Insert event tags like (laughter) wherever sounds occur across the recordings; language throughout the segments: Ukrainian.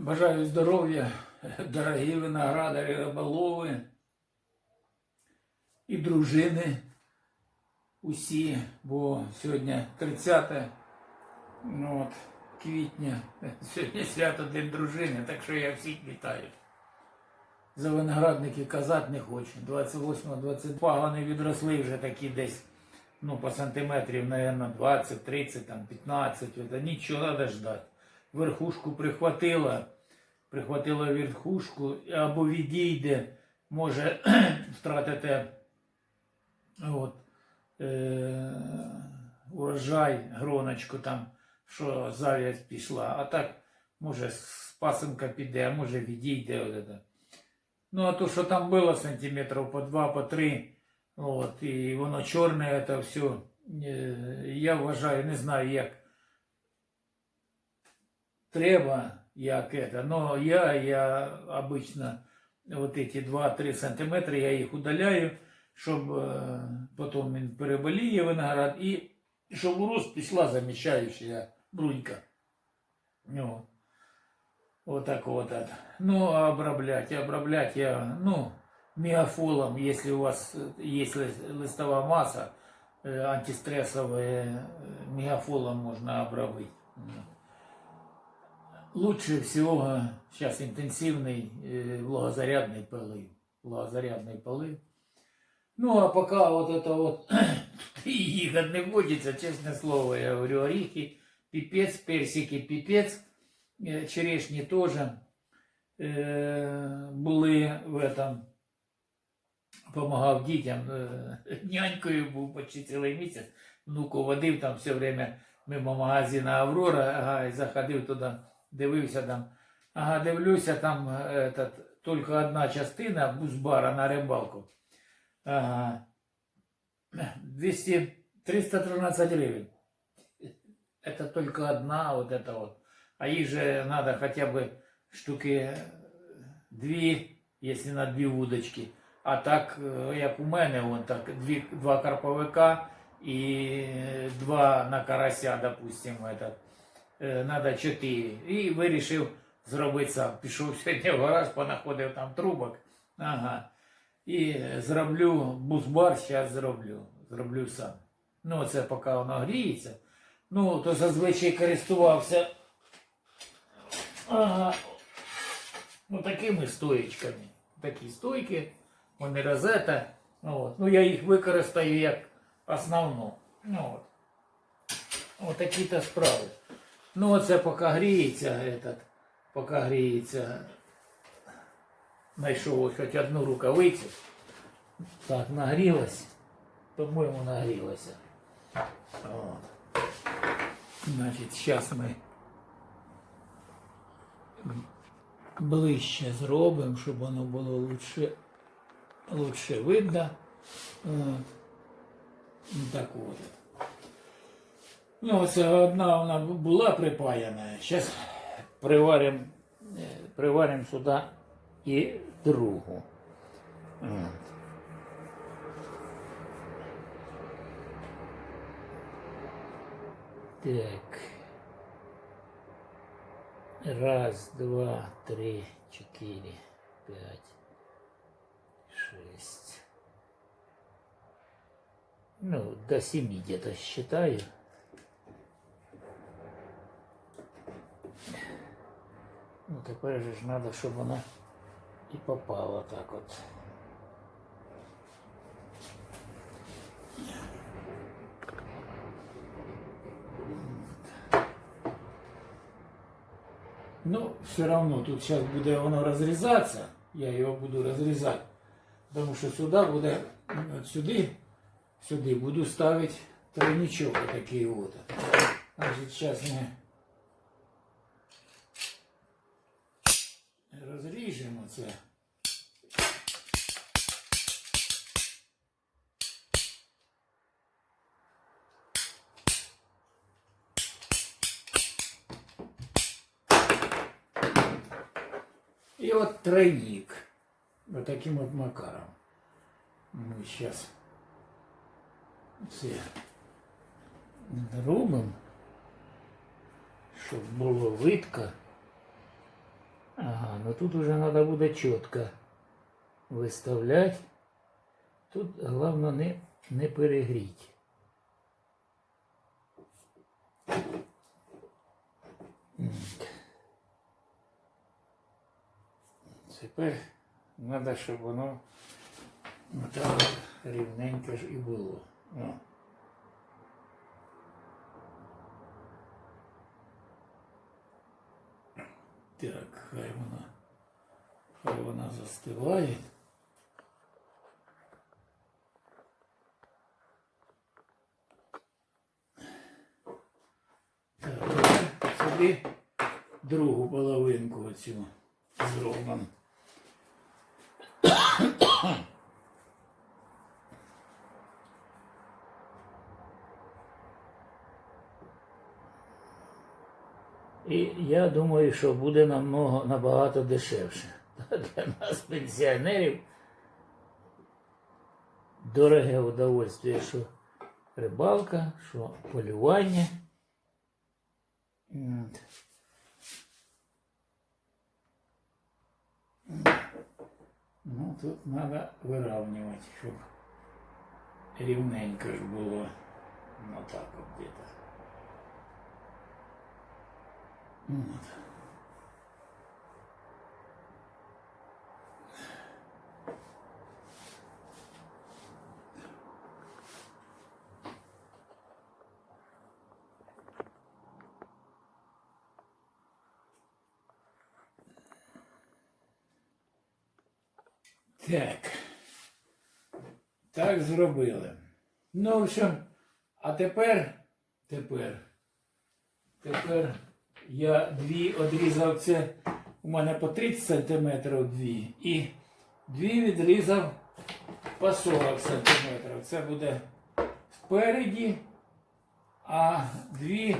Бажаю здоров'я, дорогі виноградарі, риболови і дружини усі, бо сьогодні 30 ну, от, квітня, сьогодні свято День дружини, так що я всіх вітаю. За виноградники казати не хочу. 28-20 пагони відросли вже такі десь, ну, по сантиметрів, наверное, 20, 30, там, 15. Это нічого треба ждати. Верхушку прихватила, прихватила верхушку, або відійде, може (clears throat) втратити от, е, урожай, гроночку там, що зав'язь пішла. А так, може, пасенка піде, а може відійде. От это. Ну, а то, що там було сантиметрів по два, по три, от, і воно чорне, це все, я вважаю, не знаю, як треба, як это, но я, я обычно вот эти 2-3 сантиметра, я їх удаляю, щоб е, потім він переболіє виноград, і щоб у рост пішла заміщаюча брунька. Ну, вот так вот это. Ну, а обраблять, обраблять я, ну, миофолом, если у вас э, есть лис- листовая масса, э, антистрессовые, э, миофолом можно обработать. Ну. Лучше всего сейчас интенсивный э, влагозарядный полив. Влагозарядный полив. Ну, а пока вот это вот (clears throat) ягод не водится, честное слово, я говорю, орехи, пипец, персики, пипец, э, черешни тоже э, були в этом, помагав дітям, е, нянькою (laughs) був почти цілий місяць, внуку водив там все время мимо магазина Аврора, ага, і заходив туди, дивився там. Ага, дивлюся, там е, этот, тільки одна частина бузбара на рибалку. Ага. 200, 313 гривен. Это только одна вот это вот. А их же надо хотя бы штуки дві, якщо на дві вудочки. А так, е, як у мене, вон так, дві, два карповика і два на карася, допустим, этот, Е, надо чотири. І вирішив зробити сам. Пішов сьогодні в гараж, понаходив там трубок. Ага. І зроблю бузбар, зараз зроблю. Зроблю сам. Ну, це поки воно гріється. Ну, то зазвичай користувався ага, ну, такими стоїчками. Такі стойки, вони розета. Ну, от. ну я їх використаю як основну. Ну, от. От такі-то справи. Ну, оце поки гріється, этот, поки гріється. Знайшов ось хоч одну рукавицю. Так, нагрілась. По-моєму, нагрілася. От. Значить, зараз ми ближче зробимо, щоб воно було лучше, лучше видно. От. Так от. Ну, це одна вона була припаяна. Зараз приваримо приварим сюди і другу. Так. Раз, два, три, четыре, пять, шесть. Ну, до семи где-то считаю. Ну, тепер же ж надо, щоб вона і попала так от. Ну, все равно тут сейчас буде воно розрізатися. Я його буду розрізати. Тому що сюди буде, от сюди, сюди буду ставити тройничок такий от. Значить, зараз ми це. И вот тройник. Вот таким вот макаром. Мы сейчас все робимо, щоб було видко. Ага, ну тут уже надо буде чітко виставляти. Тут головне не, не перегріти. Тепер треба, щоб воно так рівненько ж і було. О. Так, хай вона, хай вона застиває. Так, сюди другу половинку оцю зробимо. І я думаю, що буде намного набагато дешевше. (laughs) Для нас, пенсіонерів, дороге удовольствие, що рибалка, що полювання. Ну, тут треба виравнювати, щоб рівненько ж було. Ну так от где-то. Вот. Так. Так зробили. Ну, в общем, а тепер, тепер, тепер я дві одрізав це. У мене по 30 см дві. І дві відрізав по 40 см. Це буде спереді, а дві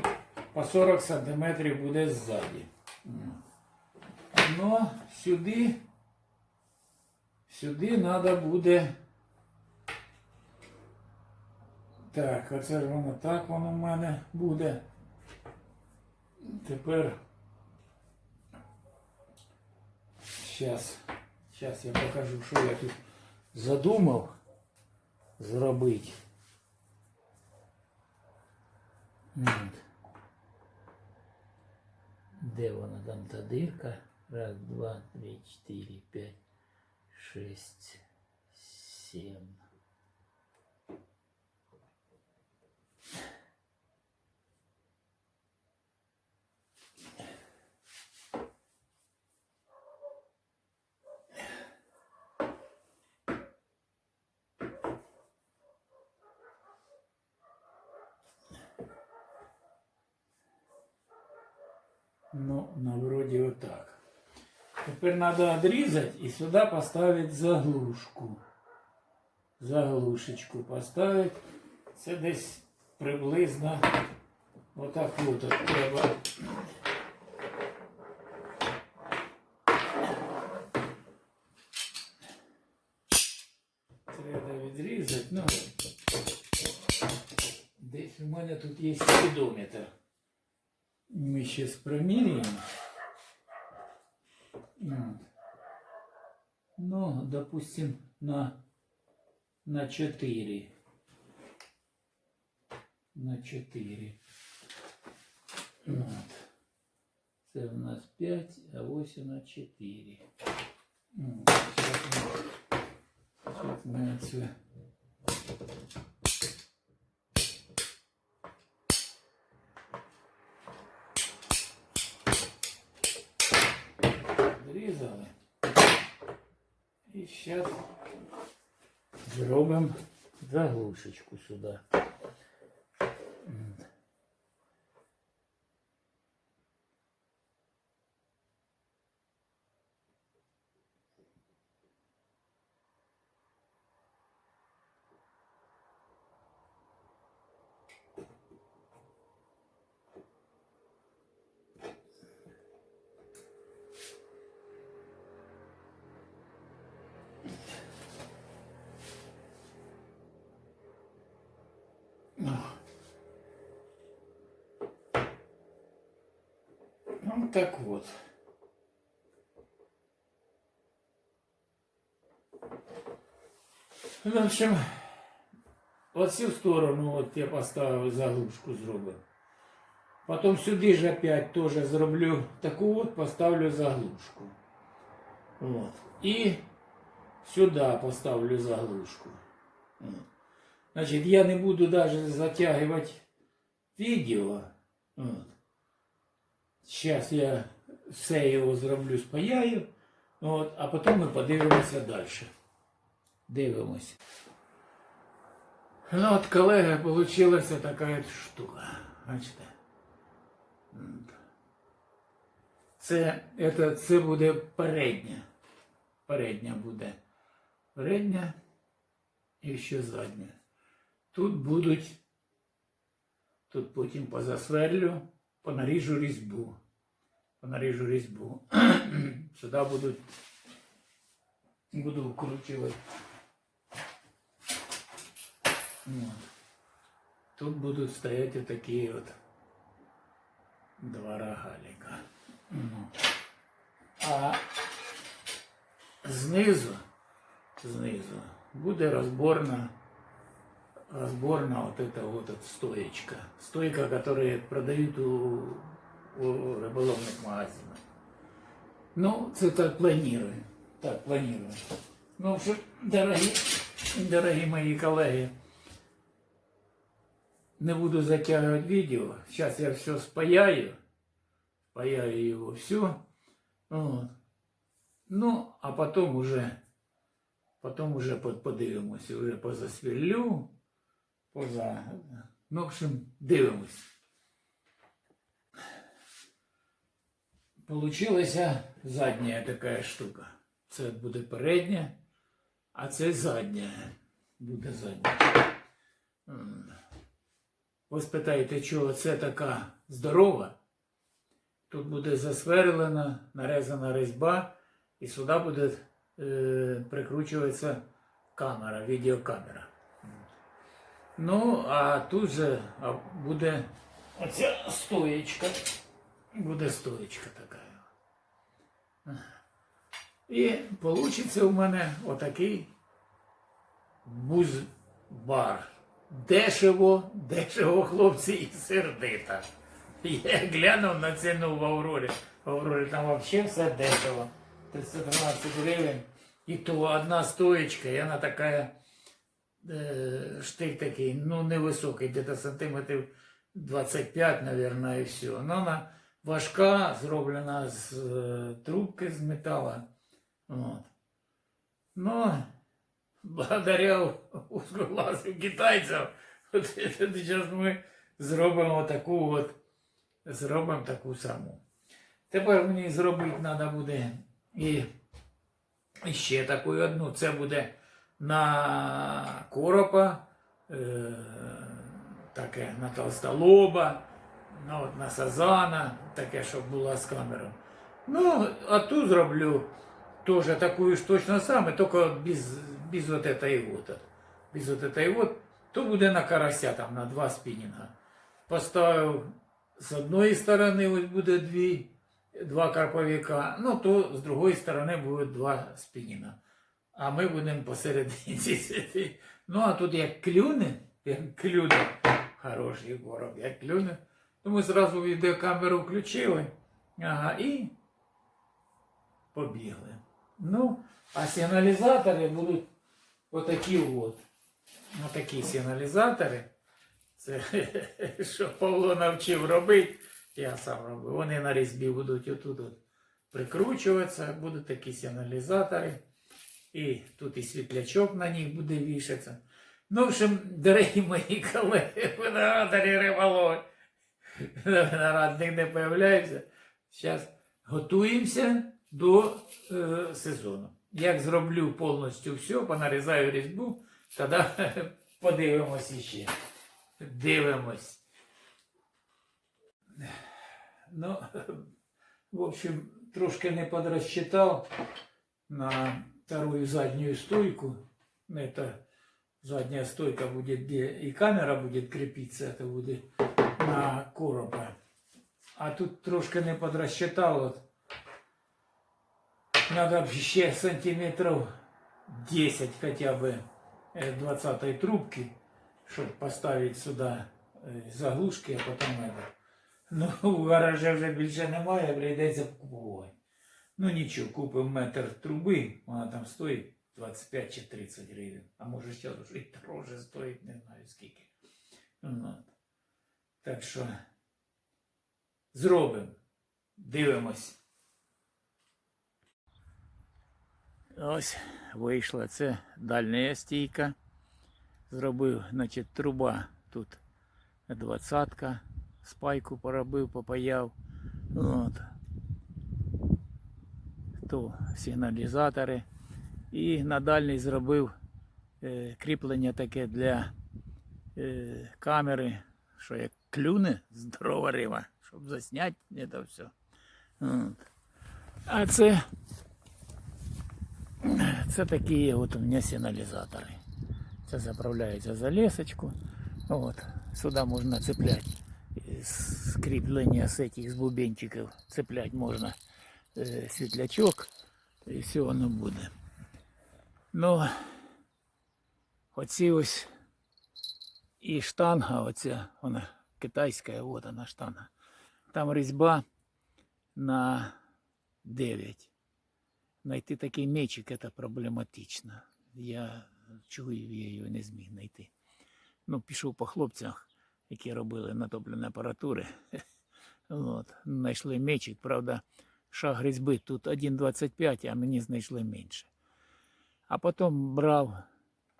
по 40 см буде ззаді. Ну, сюди, сюди треба буде. Так, оце ж воно так воно в мене буде. Тепер зараз, зараз я покажу, що я тут задумав зробити. Де вона там та дирка? Раз, два, три, чотири, п'ять, шесть, сім. Ну, на вроде вот так. Теперь надо отрезать и сюда поставить заглушку. Заглушечку поставить. Це десь приблизно отак от от треба. Треба відрізати. Ну, десь у мене тут є спідометр. Мы сейчас промеряем. Вот. Ну, допустим, на, на 4. На 4. Вот. Це у нас 5, а 8 на 4. Вот. Сейчас ми, сейчас ми оце зараз зробимо заглушечку сюди. Вот так вот. Ну, в общем, вот всю сторону вот я поставив заглушку зробив. Потом сюди же опять тоже зроблю такую вот поставлю заглушку. Вот. и сюда поставлю заглушку. Значит, я не буду даже затягивать видео. Вот. Сейчас я все його зроблю, спаяю, от, а потім ми подивимося далі. Дивимось. Ну от, колеги, получилася така штука. Бачите? Це, це, це буде передня. Передня буде. Передня і ще задня. Тут будуть, тут потім позасверлю, понаріжу різьбу. Понаріжу різьбу. (clears throat) Сюди будуть, буду вкручувати. Тут будут стоять вот такие вот два рогалика. Ну. А знизу, знизу буде розборна, розборна вот эта вот, вот стоечка. Стойка, которую продают у, у рыболовных магазинах. Ну, це так планую. Так, планую. Ну, дорогі, дорогі мої колеги, не буду затягивать видео. Сейчас я все спаяю. Спаяю его все. Вот. Ну, а потом уже, потом уже под- подивимося, уже позасверлю, поза. Ну, в общем, дивимось. Получилася задня така штука. Це буде передня, а це задня. Буде задня. Ви спитаєте, чого це така здорова? Тут буде засверлена, нарезана різьба, і сюди буде е, прикручуватися камера, відеокамера. Ну, а тут же буде оця стоєчка. Буде стоєчка така. І вийде у мене отакий бузбар. Дешево, дешево, хлопці, і сердито. Я глянув на ціну в Аврорі. В Аврорі там взагалі все дешево. 313 гривень. І то одна стоечка, і вона така, е, штик такий, ну невисокий, десь сантиметрів 25, мабуть, і все. Ну, вона важка, зроблена з е, трубки з металу. От. Ну, благодаря узкоглазим китайцям, (laughs) от зараз ми зробимо таку от, зробимо таку саму. Тепер мені зробити треба буде і ще таку одну. Це буде на коропа, е, таке на толстолоба, ну, от на сазана, таке, щоб була з камерою. Ну, а ту зроблю тоже такую ж точно саме, только без, без вот этой вот. Без вот этой вот. То буде на карася там на два спінінга. Поставив з одної сторони ось буде дві, два карповика, ну то з другої сторони буде два спінінга. А ми будемо посередині (laughs) сидіти. Ну а тут як клюне, як клюне, хороший короб, як клюне, то ми зразу відеокамеру включили. Ага, і побігли. Ну, а сигналізатори будуть отакі от. Отакі сигналізатори. Це (laughs) що Павло навчив робити, я сам робив. Вони на різьбі будуть отут от прикручуватися, будуть такі сигналізатори. І тут і світлячок на них буде вішатися. Ну, в общем, дорогі мої колеги, (laughs) виноградарі риболови, виноградник не появляється. Зараз готуємося до е, сезону. Як зроблю повністю все, понарізаю різьбу, тоді (laughs) подивимось іще. Дивимось. Ну, в общем, трошки не подрасчитал на вторую заднюю стойку. Это задняя стойка будет, где и камера будет крепиться, это будет на коропа. А тут трошки не подрасчитал, вот надо б ще сантиметров 10 хотя бы 20 трубки, щоб поставити сюди е, заглушки, а потім это. Ну, у гаража вже більше немає, прийдеться купувати. Ну нічого, купимо метр труби, вона там стоїть 25 чи 30 гривень. А може ще вже і дороже стоїть, не знаю скільки. Ну, от. Так що зробимо. Дивимось. Ось вийшла це дальня стійка. Зробив, значить, труба тут двадцятка. Спайку поробив, попаяв. От. То сигналізатори. І на дальній зробив е, кріплення таке для е, камери, що як клюне здорова риба, щоб засняти це все. От. А це, це такі от у мене сигналізатори. Це заправляється за лесочку. От. Сюди можна цепляти з кріплення з цих з бубенчиків. Цеплять можна е, світлячок і все воно буде. Ну, оці ось і штанга, оця, вона Китайська, от вона штанга. Там різьба на 9. Найти такий мечик це проблематично. Я чую, я його не зміг знайти. Ну, пішов по хлопцях, які робили натоплені апаратури. (laughs) От. Знайшли мечик, правда, шаг різьби тут 1,25, а мені знайшли менше. А потім брав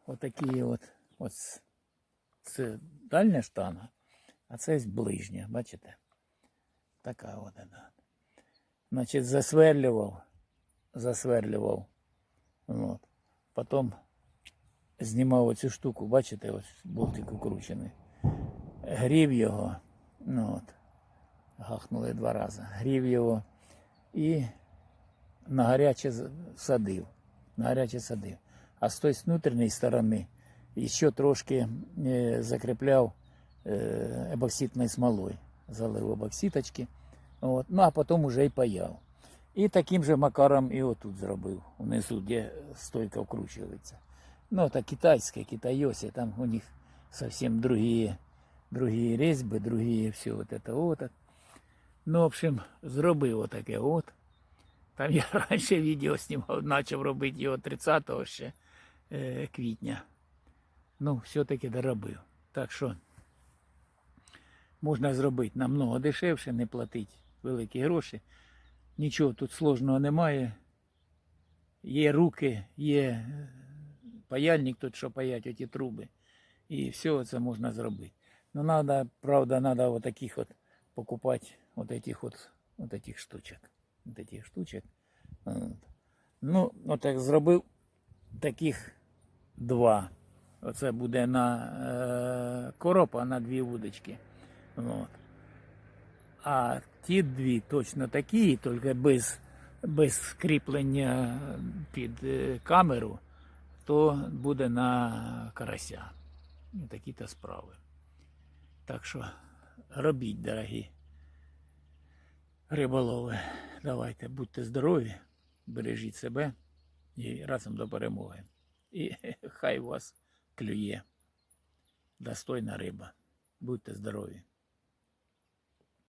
отакі от, от це дальня штанга, а це ближня, бачите? Така от вона. Значить, засверлював, засверлював. От. Потім знімав оцю штуку, бачите, ось болтик укручений. Грів його, ну от, гахнули два рази, грів його і на гаряче садив. На гаряче садив. А з тої з внутрішньої сторони ще трошки е, закріпляв е, ебокситною смолою. Залив ебокситочки. От. Ну а потім уже і паяв. І таким же макаром і отут зробив, внизу, де стойка вкручується. Ну, это китайская, китайоси, там у них совсем другие, другие резьбы, другие все вот это вот. Ну, в общем, зробив отаке от. Там я (laughs) раніше відео знімав, почав робити його 30 ще е, квітня. Ну, все-таки доробив. Так що можна зробити намного дешевше, не платити великі гроші. Нічого тут сложного немає. Є руки, є е, паяльник тут, що паять оті труби. І все це можна зробити. Ну, надо, правда, надо вот таких вот покупать вот этих вот, вот этих штучек. Вот этих штучек. От. Ну, от як зробив таких два. Оце буде на е, короб, а на дві вудочки. От. А ті дві точно такі, тільки без, без кріплення під е, камеру, то буде на карася. Такі-то справи. Так що робіть, дорогі риболови. Давайте, будьте здорові, бережіть себе і разом до перемоги. І (laughs) хай вас клює достойна риба. Будьте здорові.